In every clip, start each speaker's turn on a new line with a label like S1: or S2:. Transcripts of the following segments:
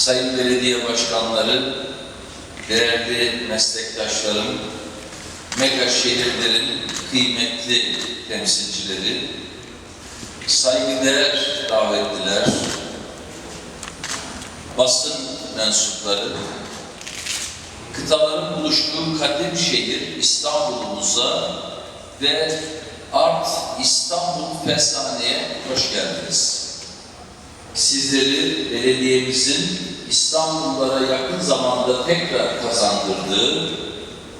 S1: sayın belediye başkanları, değerli meslektaşlarım, mega şehirlerin kıymetli temsilcileri, saygıdeğer davetliler, basın mensupları, kıtaların buluştuğu kadim şehir İstanbul'umuza ve Art İstanbul Fesane'ye hoş geldiniz. Sizleri belediyemizin İstanbullulara yakın zamanda tekrar kazandırdığı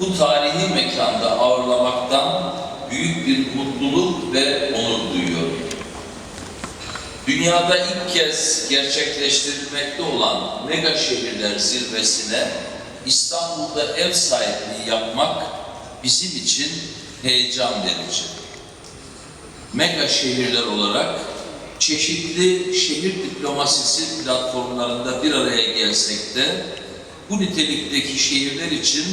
S1: bu tarihi mekanda ağırlamaktan büyük bir mutluluk ve onur duyuyorum. Dünyada ilk kez gerçekleştirilmekte olan mega şehirler zirvesine İstanbul'da ev sahipliği yapmak bizim için heyecan verici. Mega şehirler olarak çeşitli şehir diplomasisi platformlarında bir araya gelsek de bu nitelikteki şehirler için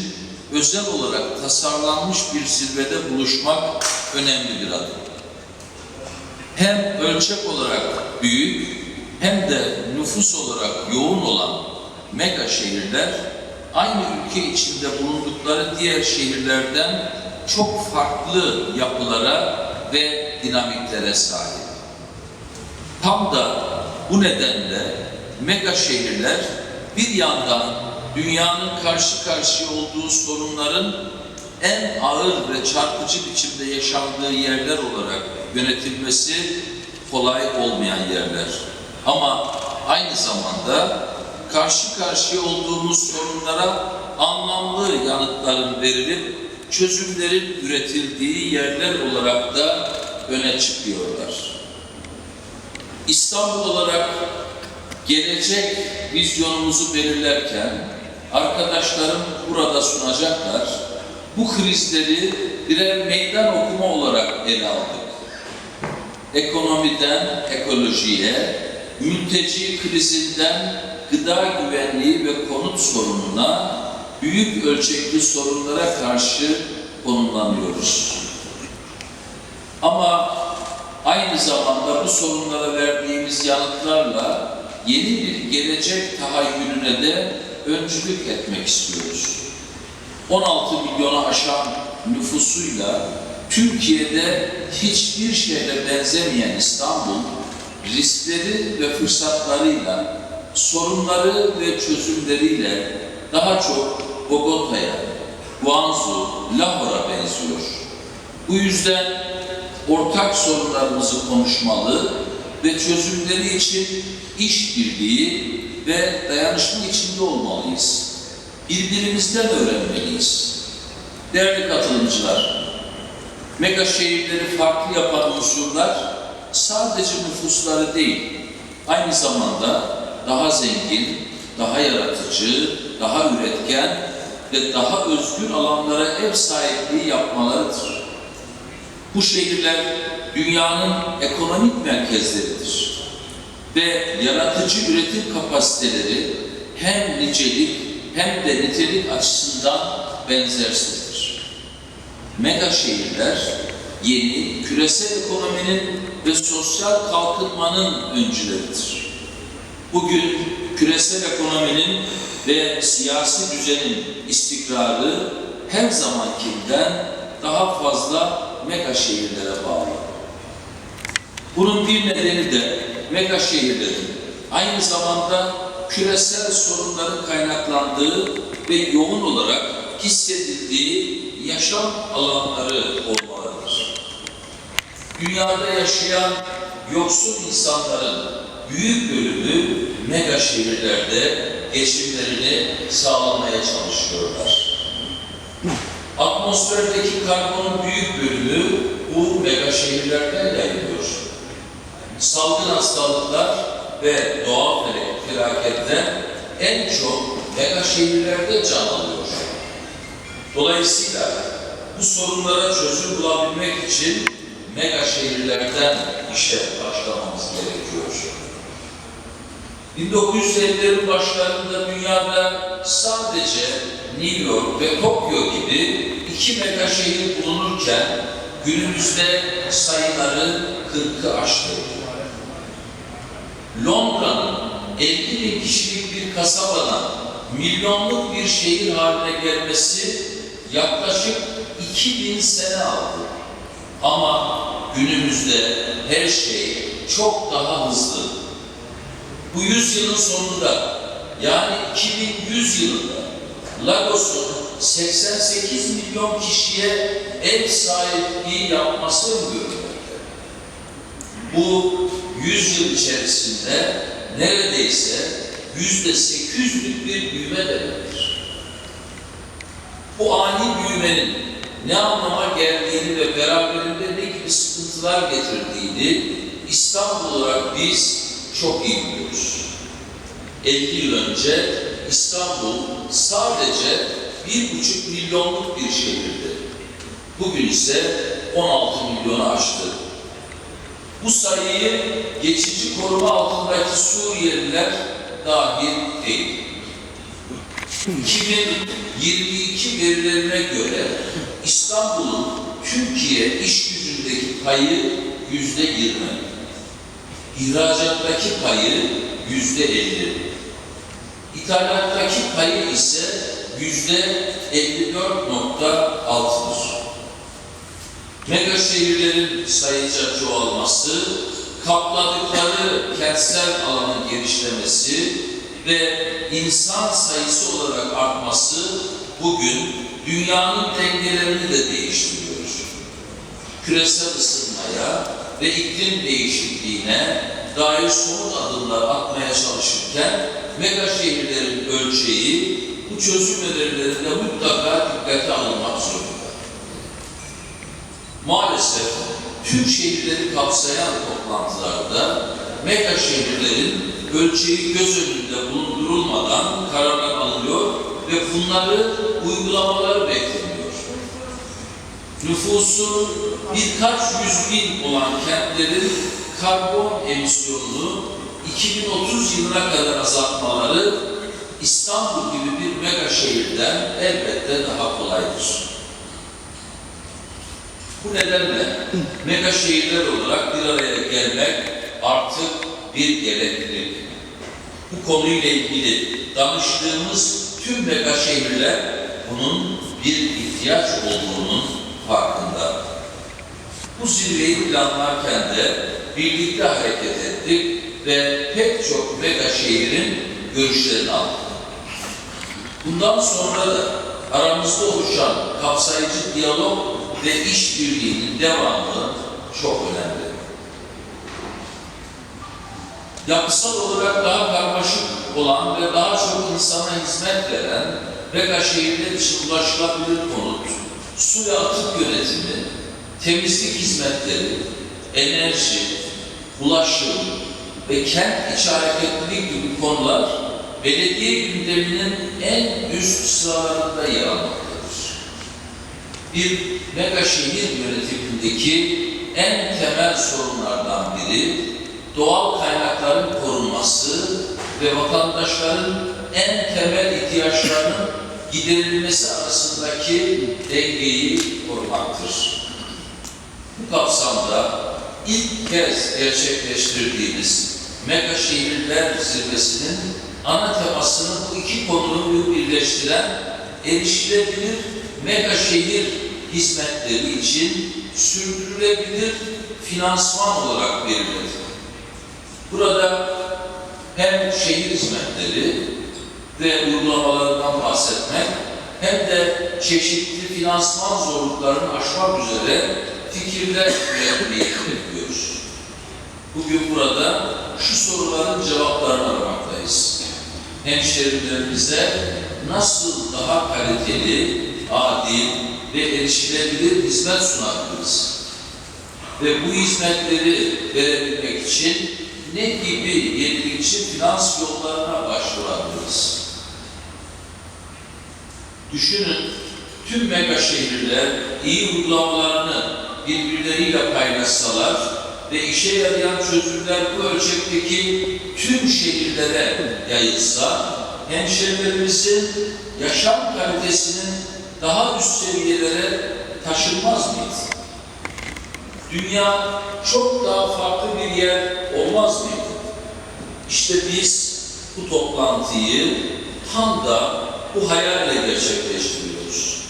S1: özel olarak tasarlanmış bir zirvede buluşmak önemli bir adım. Hem ölçek olarak büyük hem de nüfus olarak yoğun olan mega şehirler aynı ülke içinde bulundukları diğer şehirlerden çok farklı yapılara ve dinamiklere sahip. Tam da bu nedenle mega şehirler bir yandan dünyanın karşı karşıya olduğu sorunların en ağır ve çarpıcı biçimde yaşandığı yerler olarak yönetilmesi kolay olmayan yerler. Ama aynı zamanda karşı karşıya olduğumuz sorunlara anlamlı yanıtların verilip çözümlerin üretildiği yerler olarak da öne çıkıyorlar. İstanbul olarak gelecek vizyonumuzu belirlerken arkadaşlarım burada sunacaklar. Bu krizleri birer meydan okuma olarak ele aldık. Ekonomiden ekolojiye, mülteci krizinden gıda güvenliği ve konut sorununa, büyük ölçekli sorunlara karşı konumlanıyoruz. Ama aynı zamanda bu sorunlara verdiğimiz yanıtlarla yeni bir gelecek tahayyülüne de öncülük etmek istiyoruz. 16 milyona aşan nüfusuyla Türkiye'de hiçbir şehre benzemeyen İstanbul, riskleri ve fırsatlarıyla, sorunları ve çözümleriyle daha çok Bogota'ya, Guangzhou, Lahore'a benziyor. Bu yüzden ortak sorunlarımızı konuşmalı ve çözümleri için işbirliği ve dayanışma içinde olmalıyız. Birbirimizden öğrenmeliyiz. Değerli katılımcılar, mega şehirleri farklı yapan unsurlar sadece nüfusları değil, aynı zamanda daha zengin, daha yaratıcı, daha üretken ve daha özgür alanlara ev sahipliği yapmalarıdır. Bu şehirler dünyanın ekonomik merkezleridir ve yaratıcı üretim kapasiteleri hem nicelik hem de nitelik açısından benzersizdir. Mega şehirler yeni küresel ekonominin ve sosyal kalkınmanın öncüleridir. Bugün küresel ekonominin ve siyasi düzenin istikrarı her zamankinden daha fazla mega şehirlere bağlı. Bunun bir nedeni de mega şehirlerin aynı zamanda küresel sorunların kaynaklandığı ve yoğun olarak hissedildiği yaşam alanları olmalıdır. Dünyada yaşayan yoksul insanların büyük bölümü mega şehirlerde geçimlerini sağlamaya çalışıyorlar. Atmosferdeki karbonun büyük bölümü bu mega şehirlerden yayılıyor. Salgın hastalıklar ve doğal felaketler en çok mega şehirlerde can alıyor. Dolayısıyla bu sorunlara çözüm bulabilmek için mega şehirlerden işe başlamamız gerekiyor. 1950'lerin başlarında dünyada sadece New York ve Tokyo gibi iki mega şehir bulunurken günümüzde sayıları 40'ı aştı. Londra'nın 50 bin kişilik bir kasabadan milyonluk bir şehir haline gelmesi yaklaşık 2000 sene aldı. Ama günümüzde her şey çok daha hızlı. Bu yüzyılın sonunda yani 2100 yılında Lagos'un 88 milyon kişiye ev sahipliği yapması öngörülmekte. Bu 100 yıl içerisinde neredeyse yüzde 800'lük bir büyüme demektir. Bu ani büyümenin ne anlama geldiğini ve beraberinde ne gibi sıkıntılar getirdiğini İstanbul olarak biz çok iyi biliyoruz. 50 yıl önce İstanbul sadece bir buçuk milyonluk bir şehirdi. Bugün ise 16 milyonu aştı. Bu sayıyı geçici koruma altındaki Suriyeliler dahil değil. 2022 verilerine göre İstanbul'un Türkiye iş gücündeki payı yüzde 20. İhracattaki payı yüzde 50. İthalattaki payı ise yüzde 54.6'dır. Mega şehirlerin sayıca çoğalması, kapladıkları kentsel alanın genişlemesi ve insan sayısı olarak artması bugün dünyanın dengelerini de değiştiriyor. Küresel ısınmaya ve iklim değişikliğine dair somut adımlar atmaya çalışırken mega şehirlerin ölçeği bu çözüm önerilerinde mutlaka dikkate alınmak zorunda. Maalesef tüm şehirleri kapsayan toplantılarda mega şehirlerin ölçeği göz önünde bulundurulmadan kararlar alınıyor ve bunları uygulamaları bekleniyor. Nüfusu birkaç yüz bin olan kentlerin karbon emisyonunu 2030 yılına kadar azaltmaları İstanbul gibi bir mega şehirden elbette daha kolaydır. Bu nedenle mega şehirler olarak bir araya gelmek artık bir gereklilik. Bu konuyla ilgili danıştığımız tüm mega şehirler bunun bir ihtiyaç olduğunun farkında. Bu zirveyi planlarken de birlikte hareket ettik ve pek çok mega şehrin görüşlerini aldık. Bundan sonra da aramızda oluşan kapsayıcı diyalog ve işbirliğinin devamı çok önemli. Yapısal olarak daha karmaşık olan ve daha çok insana hizmet veren mega şehirler için ulaşılabilir konut, su ve atık yönetimi, temizlik hizmetleri, enerji, ulaşım ve kent içi hareketlilik gibi konular belediye gündeminin en üst sıralarında yer almaktadır. Bir mega şehir yönetimindeki en temel sorunlardan biri doğal kaynakların korunması ve vatandaşların en temel ihtiyaçlarının giderilmesi arasındaki dengeyi korumaktır. Bu kapsamda ilk kez gerçekleştirdiğimiz mega şehirler zirvesinin ana temasını bu iki konuyu birleştiren erişilebilir mega şehir hizmetleri için sürdürülebilir finansman olarak belirledi. Burada hem şehir hizmetleri ve uygulamalarından bahsetmek hem de çeşitli finansman zorluklarını aşmak üzere fikirler üretmeyi. Bugün burada şu soruların cevaplarını aramaktayız. Hemşerilerimize nasıl daha kaliteli, adil ve erişilebilir hizmet sunabiliriz? Ve bu hizmetleri verebilmek için ne gibi yenilikçi finans yollarına başvurabiliriz? Düşünün, tüm mega şehirler iyi uygulamalarını birbirleriyle paylaşsalar ve işe yarayan çözümler bu ölçekteki tüm şehirlere yayılsa, hemşehrilerimizin yaşam kalitesinin daha üst seviyelere taşınmaz mıydı? Dünya çok daha farklı bir yer olmaz mıydı? İşte biz bu toplantıyı tam da bu hayalle gerçekleştiriyoruz.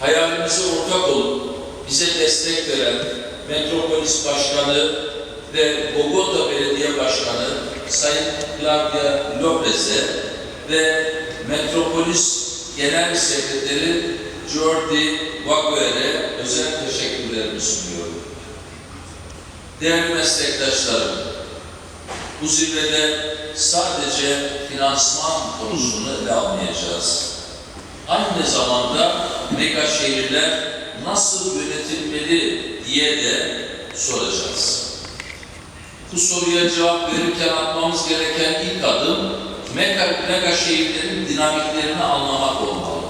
S1: Hayalimize ortak olup bize destek veren Metropolis Başkanı ve Bogota Belediye Başkanı Sayın Claudia Lopez'e ve Metropolis Genel Sekreteri Jordi Vaguer'e özel teşekkürlerimi sunuyorum. Değerli meslektaşlarım, bu zirvede sadece finansman konusunu ele almayacağız. Aynı zamanda mega şehirler nasıl yönetilmeli diye de soracağız. Bu soruya cevap verirken atmamız gereken ilk adım mega, mega şehirlerin dinamiklerini anlamak olmalı.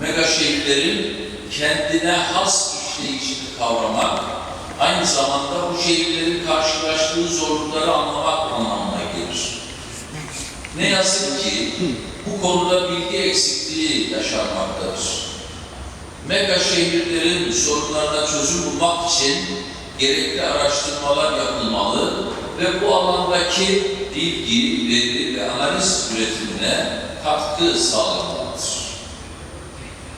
S1: Mega şehirlerin kendine has işleyişini kavramak, aynı zamanda bu şehirlerin karşılaştığı zorlukları anlamak anlamına gelir. Ne yazık ki bu konuda bilgi eksikliği yaşanmaktadır. Mega şehirlerin sorunlarına çözüm bulmak için gerekli araştırmalar yapılmalı ve bu alandaki bilgi, veri ve analiz üretimine katkı sağlanmalıdır.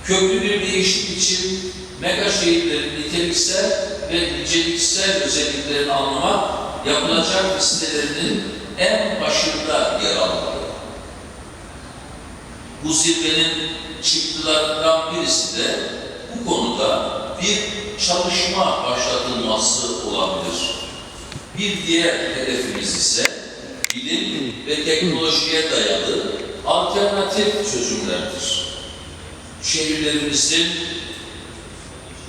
S1: Köklü bir değişim için mega şehirlerin niteliksel ve niceliksel özelliklerini anlamak yapılacak listelerinin en başında yer almalı. Bu zirvenin çıktılarından birisi de bu konuda bir çalışma başlatılması olabilir. Bir diğer hedefimiz ise bilim ve teknolojiye dayalı alternatif çözümlerdir. Şehirlerimizin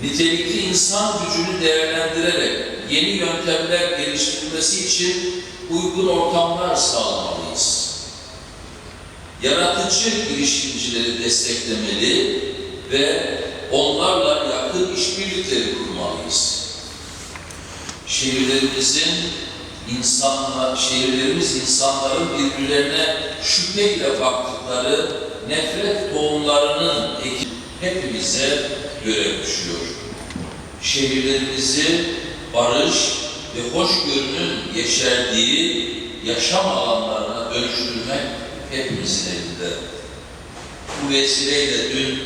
S1: nitelikli insan gücünü değerlendirerek yeni yöntemler geliştirilmesi için uygun ortamlar sağlamalıyız. Yaratıcı girişimcileri desteklemeli ve onlarla yakın işbirlikleri kurmalıyız. Şehirlerimizin insanlar, şehirlerimiz insanların birbirlerine şüpheyle baktıkları nefret tohumlarının eki hepimize görev düşüyor. Şehirlerimizi barış ve hoşgörünün yeşerdiği yaşam alanlarına dönüştürmek hepimizin elinde. Bu vesileyle dün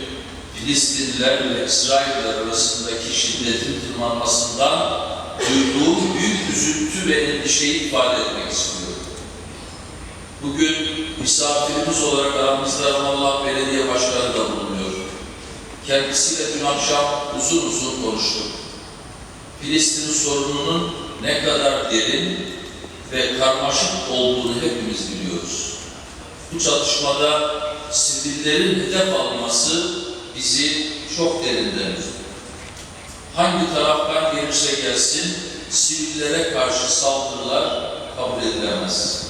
S1: Filistinliler ve İsrailler arasındaki şiddetin tırmanmasından duyduğum büyük üzüntü ve endişeyi ifade etmek istiyorum. Bugün misafirimiz olarak aramızda Ramallah Belediye Başkanı da bulunuyor. Kendisiyle dün akşam uzun uzun konuştuk. Filistin sorununun ne kadar derin ve karmaşık olduğunu hepimiz biliyoruz. Bu çatışmada sivillerin hedef alınması bizi çok derinden. Hangi taraftan gelirse gelsin sivillere karşı saldırılar kabul edilemez.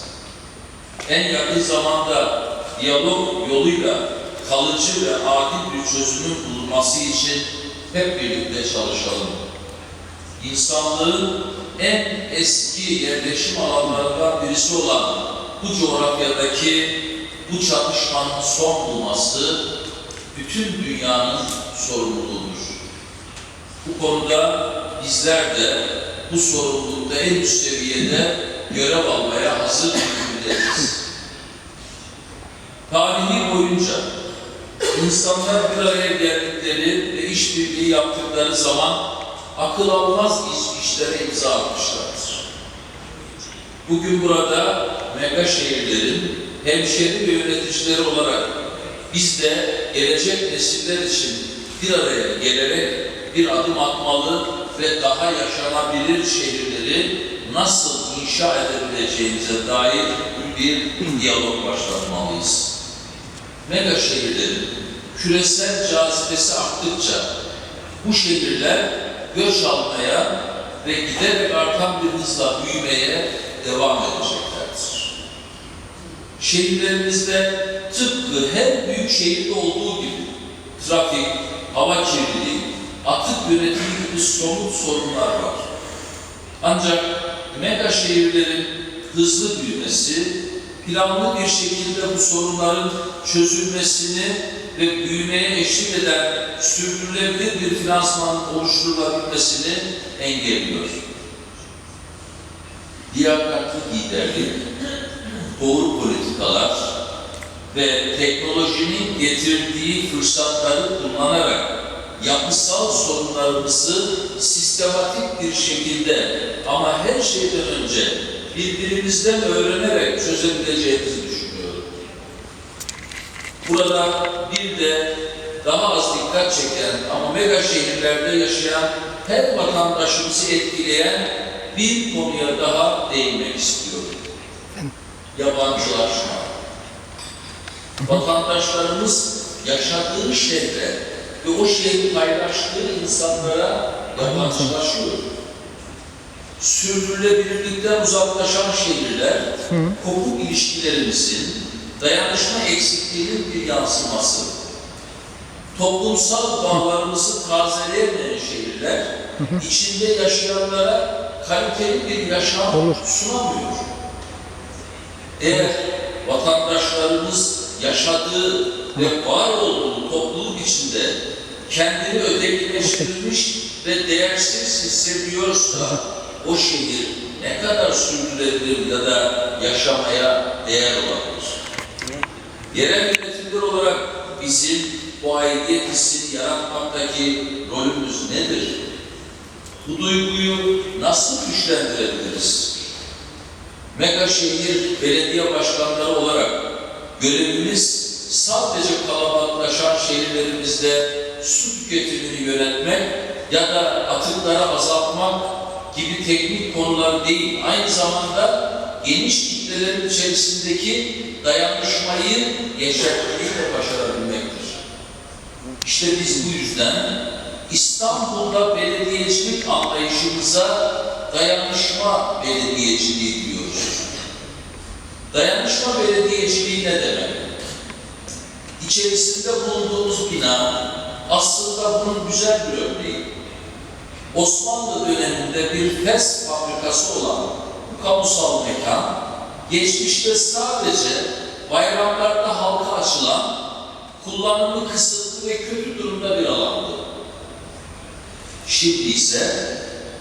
S1: En yakın zamanda diyalog yoluyla kalıcı ve adil bir çözümün bulunması için hep birlikte çalışalım. İnsanlığın en eski yerleşim alanlarından birisi olan bu coğrafyadaki bu çatışmanın son bulması bütün dünyanın sorumluluğudur. Bu konuda bizler de bu sorumlulukta en üst seviyede görev almaya hazır durumdayız. Tarihi boyunca insanlar bir araya geldikleri ve işbirliği yaptıkları zaman akıl almaz iş, işlere imza atmışlardır. Bugün burada mega şehirlerin hemşeri ve yöneticileri olarak biz de gelecek nesiller için bir araya gelerek bir adım atmalı ve daha yaşanabilir şehirleri nasıl inşa edebileceğimize dair bir diyalog başlatmalıyız. Mega şehirlerin küresel cazibesi arttıkça bu şehirler göç almaya ve giderek artan bir hızla büyümeye devam edeceklerdir. Şehirlerimizde tıpkı her büyük şehirde olduğu gibi trafik, hava kirliliği, atık yönetimi gibi somut sorunlar var. Ancak mega şehirlerin hızlı büyümesi, planlı bir şekilde bu sorunların çözülmesini ve büyümeye eşlik eden sürdürülebilir bir finansmanın oluşturulabilmesini engelliyor. Liyakatli liderlik, doğru politikalar ve teknolojinin getirdiği fırsatları kullanarak yapısal sorunlarımızı sistematik bir şekilde ama her şeyden önce birbirimizden öğrenerek çözebileceğimizi düşünüyorum. Burada bir de daha az dikkat çeken ama mega şehirlerde yaşayan her vatandaşımızı etkileyen bir konuya daha değinmek istiyorum. Yabancılaşma. Vatandaşlarımız yaşadığı şehre ve o şehri paylaştığı insanlara yabancılaşıyor. Sürdürülebilirlikten uzaklaşan şehirler, kopuk ilişkilerimizin, dayanışma eksikliğinin bir yansıması. Toplumsal bağlarımızı tazeleyemeyen şehirler, içinde yaşayanlara kaliteli bir yaşam
S2: Olur.
S1: sunamıyor. Eğer vatandaşlarımız yaşadığı ve var olduğu topluluk içinde kendini ötekileştirilmiş ve değersiz hissediyorsa o şehir ne kadar sürdürülebilir ya da yaşamaya değer olabilir? Yerel yönetimler olarak bizim bu aidiyet hissini yaratmaktaki rolümüz nedir? Bu duyguyu nasıl güçlendirebiliriz? Mega şehir belediye başkanları olarak görevimiz sadece kalabalıklaşan şehirlerimizde su tüketimini yönetmek ya da atıkları azaltmak gibi teknik konular değil, aynı zamanda geniş kitlelerin içerisindeki dayanışmayı yeşertmeyi de başarabilmektir. İşte biz bu yüzden İstanbul'da belediyecilik anlayışımıza dayanışma belediyeciliği diyoruz. Dayanışma belediyeciliği ne demek? İçerisinde bulunduğumuz bina aslında bunun güzel bir örneği. Osmanlı döneminde bir fes fabrikası olan bu kamusal mekan, geçmişte sadece bayramlarda halka açılan, kullanımı kısıtlı ve kötü durumda bir alandı. Şimdi ise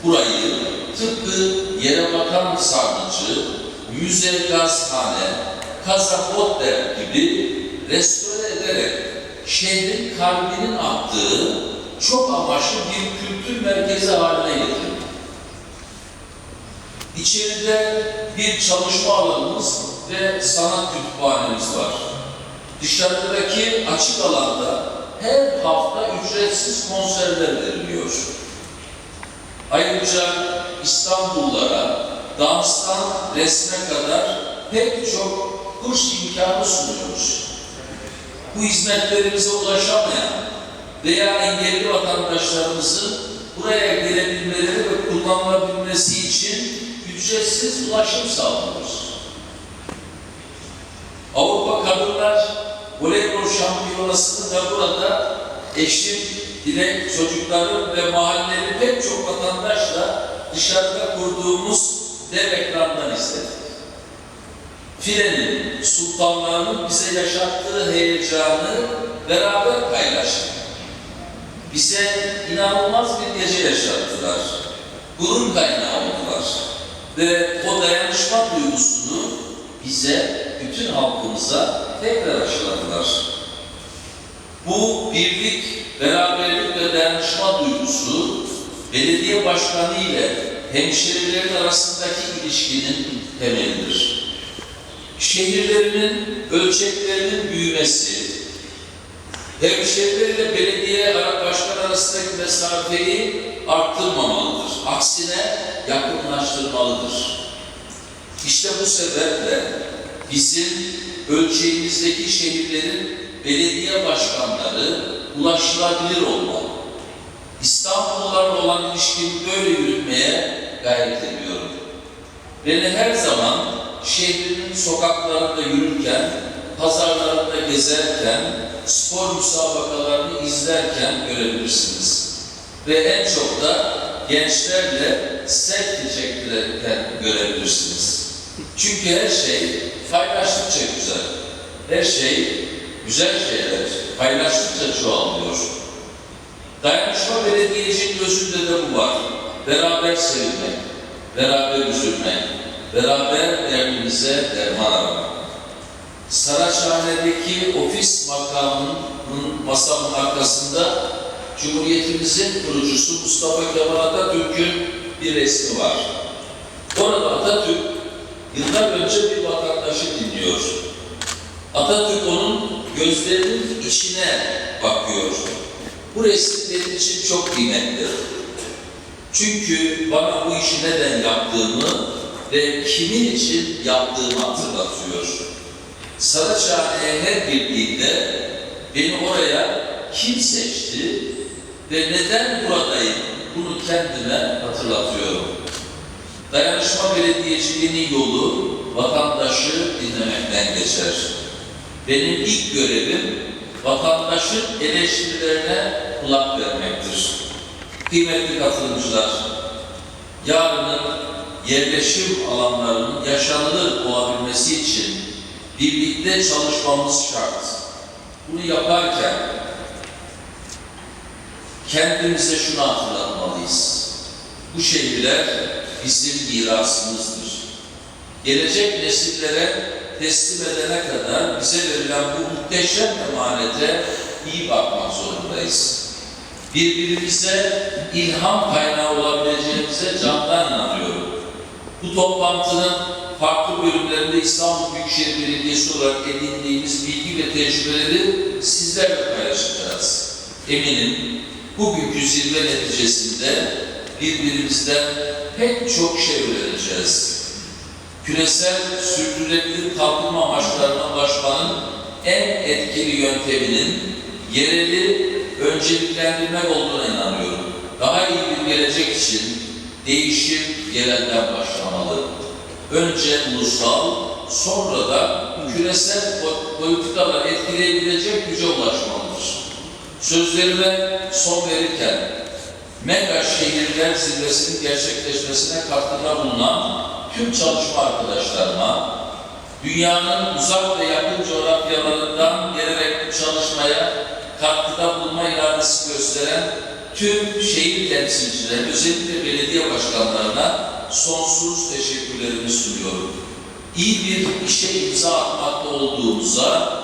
S1: burayı tıpkı yere bakan sarnıcı, müze gazhane, kazapotler gibi restore ederek şehrin kalbinin attığı çok amaçlı bir kültür merkezi haline getirdi. İçeride bir çalışma alanımız ve sanat kütüphanemiz var. Dışarıdaki açık alanda her hafta ücretsiz konserler veriliyor. Ayrıca İstanbullulara danstan resme kadar pek çok kurs imkanı sunuyoruz. Bu hizmetlerimize ulaşamayan veya engelli vatandaşlarımızın buraya gelebilmeleri ve kullanılabilmesi için ücretsiz ulaşım sağlıyoruz. Avrupa Kadınlar Voleybol Şampiyonası'nı da burada eşim, Dilek, çocuklarım ve mahalleli pek çok vatandaşla dışarıda kurduğumuz dev ekrandan izledik. Filenin, sultanlarının bize yaşattığı heyecanı beraber paylaştık. Bize inanılmaz bir gece yaşattılar. Gurur kaynağı oldular. Ve o dayanışma duygusunu bize, bütün halkımıza tekrar aşıladılar. Bu birlik, beraberlik ve dayanışma duygusu belediye başkanı ile hemşerilerin arasındaki ilişkinin temelidir. Şehirlerinin ölçeklerinin büyümesi, hemşehriler ile belediye başkan arasındaki mesafeyi arttırmamalıdır. Aksine yakınlaştırmalıdır. İşte bu sebeple bizim ölçeğimizdeki şehirlerin belediye başkanları ulaşılabilir olmalı. İstanbullularla olan ilişkimi böyle yürütmeye gayret ediyorum. Beni her zaman şehrinin sokaklarında yürürken, pazarlarında gezerken, spor müsabakalarını izlerken görebilirsiniz. Ve en çok da gençlerle selfie çektirirken görebilirsiniz. Çünkü her şey paylaştıkça güzel. Her şey güzel şeyler paylaştıkça çoğalıyor. Dayanışma belediyecinin özünde de bu var. Beraber sevilmek, beraber üzülmek, beraber derdimize derman aramak. Saraçhane'deki ofis makamının masamın arkasında Cumhuriyetimizin kurucusu Mustafa Kemal Atatürk'ün bir resmi var. Orada Atatürk yıllar önce bir vatandaşı dinliyor. Atatürk onun gözlerinin içine bakıyor. Bu resim benim için çok kıymetli. Çünkü bana bu işi neden yaptığımı ve kimin için yaptığımı hatırlatıyor. Saraçhane'ye her girdiğimde beni oraya kim seçti ve neden buradayım bunu kendime hatırlatıyorum. Dayanışma belediyeciliğinin yolu vatandaşı dinlemekten geçer. Benim ilk görevim vatandaşın eleştirilerine kulak vermektir. Kıymetli katılımcılar, yarının yerleşim alanlarının yaşanılır olabilmesi için birlikte çalışmamız şart. Bunu yaparken kendimize şunu hatırlatmalıyız. Bu şehirler bizim mirasımızdır. Gelecek nesillere teslim edene kadar bize verilen bu muhteşem emanete iyi bakmak zorundayız. Birbirimize ilham kaynağı olabileceğimize candan inanıyorum. Bu toplantının farklı bölümlerinde İstanbul Büyükşehir Belediyesi olarak edindiğimiz bilgi ve tecrübeleri sizlerle paylaşacağız. Eminim bugünkü zirve neticesinde birbirimizden pek çok şey öğreneceğiz. Küresel sürdürülebilir kalkınma amaçlarına ulaşmanın en etkili yönteminin yereli önceliklendirmek olduğuna inanıyorum. Daha iyi bir gelecek için değişim yerelden başlamalı. Önce ulusal, sonra da küresel po- politikalar etkileyebilecek güce ulaşmalıdır. Sözlerime son verirken, mega şehirler zirvesinin gerçekleşmesine katkıda bulunan tüm çalışma arkadaşlarıma, dünyanın uzak ve yakın coğrafyalarından gelerek bu çalışmaya katkıda bulunma iradesi gösteren tüm şehir temsilcilerine, özellikle belediye başkanlarına sonsuz teşekkürlerimi sunuyorum. İyi bir işe imza atmakta olduğumuza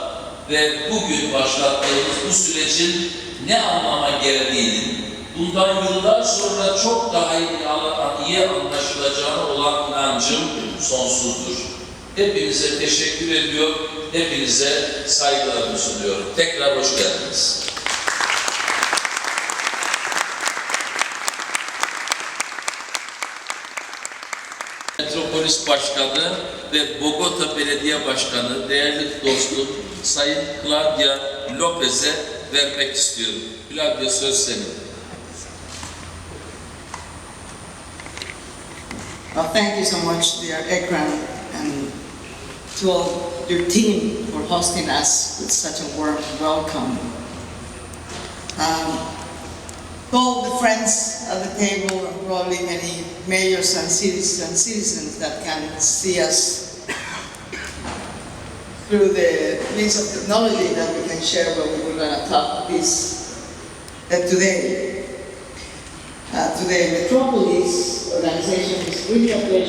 S1: ve bugün başlattığımız bu sürecin ne anlama geldiğinin bundan yıllar sonra çok daha iyi, anlaşılacağına olan inancım sonsuzdur. Hepinize teşekkür ediyor, hepinize saygılarımı sunuyorum. Tekrar hoş geldiniz. Metropolis Başkanı ve Bogota Belediye Başkanı, değerli dostum Sayın Claudia Lopez'e vermek istiyorum. Claudia söz senin.
S2: Well, thank you so much, dear Ekram, and to all your team for hosting us with such a warm welcome. Um, all the friends at the table, and probably many mayors and citizens that can see us through the means of technology that we can share what we were going to talk this uh, today. Uh, to the Metropolis organizations, many of which